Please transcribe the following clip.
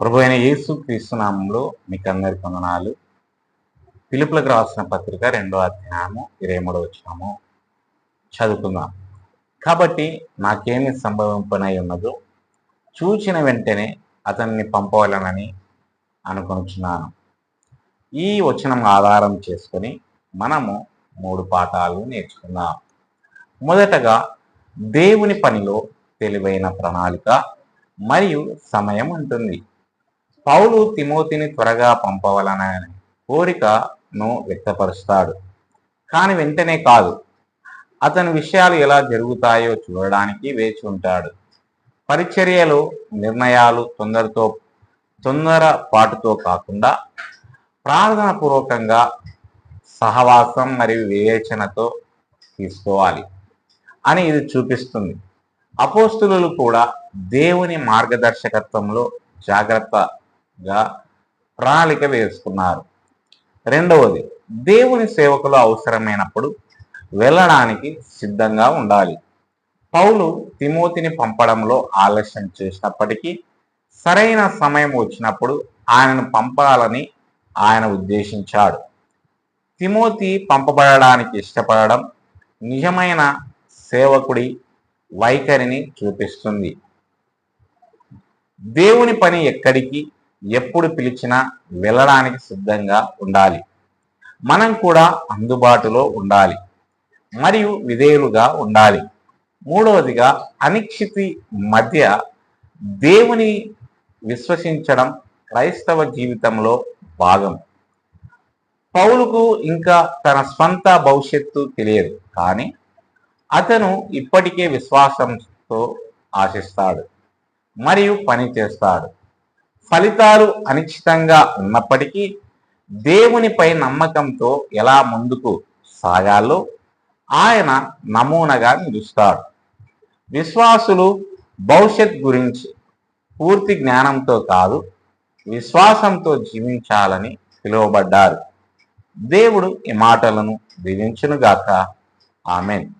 ప్రభు అయిన యేసు క్రీస్తునామంలో మీకు అందరి వందనాలు. పిలుపులకు రాసిన పత్రిక రెండో అధ్యాయము ఇరవై మూడో వచ్చినాము చదువుకుందాం. కాబట్టి నాకేమి సంభవింపనై ఉన్నదో చూచిన వెంటనే అతన్ని పంపవాలనని అనుకొనుచున్నాను. ఈ వచనం ఆధారం చేసుకొని మనము మూడు పాఠాలు నేర్చుకుందాం. మొదటగా దేవుని పనిలో తెలివైన ప్రణాళిక మరియు సమయం ఉంటుంది. పౌలు తిమోతిని త్వరగా పంపవలనని కోరికను వ్యక్తపరుస్తాడు. కానీ వెంటనే కాదు. అతని విషయాలు ఎలా జరుగుతాయో చూడడానికి వేచి ఉంటాడు. పరిచర్యలు నిర్ణయాలు తొందరతో తొందర పాటుతో కాకుండా ప్రార్థన పూర్వకంగా సహవాసం మరియు వివేచనతో తీసుకోవాలి. అని ఇది చూపిస్తుంది. అపోస్తులు కూడా దేవుని మార్గదర్శకత్వంలో జాగ్రత్తగా ప్రణాళిక వేసుకున్నారు. రెండవది దేవుని సేవకులు అవసరమైనప్పుడు వెళ్ళడానికి సిద్ధంగా ఉండాలి. పౌలు తిమోతిని పంపడంలో ఆలస్యం చేసినప్పటికీ సరైన సమయం వచ్చినప్పుడు ఆయనను పంపాలని ఆయన ఉద్దేశించాడు. తిమోతి పంపబడడానికి ఇష్టపడడం నిజమైన సేవకుడి వైఖరిని చూపిస్తుంది. దేవుని పని ఎక్కడికి ఎప్పుడు పిలిచినా వెళ్ళడానికి సిద్ధంగా ఉండాలి. మనం కూడా అందుబాటులో ఉండాలి. మరియు విధేయులుగా ఉండాలి. మూడవదిగా అనిశ్చితి మధ్య దేవుని విశ్వసించడం క్రైస్తవ జీవితంలో భాగం. పౌలుకు ఇంకా తన స్వంత భవిష్యత్తు తెలియదు. కానీ అతను ఇప్పటికే విశ్వాసంతో ఆశిస్తాడు మరియు పని చేస్తాడు. ఫలితాలు అనిశ్చితంగా ఉన్నప్పటికీ దేవునిపై నమ్మకంతో ఎలా ముందుకు సాగాలో ఆయన నమూనగా నిలుస్తాడు. విశ్వాసులు భవిష్యత్ గురించి పూర్తి జ్ఞానంతో కాదు విశ్వాసంతో జీవించాలని పిలువబడ్డారు. దేవుడు ఈ మాటలను దీవించునుగాక. ఆమెన్.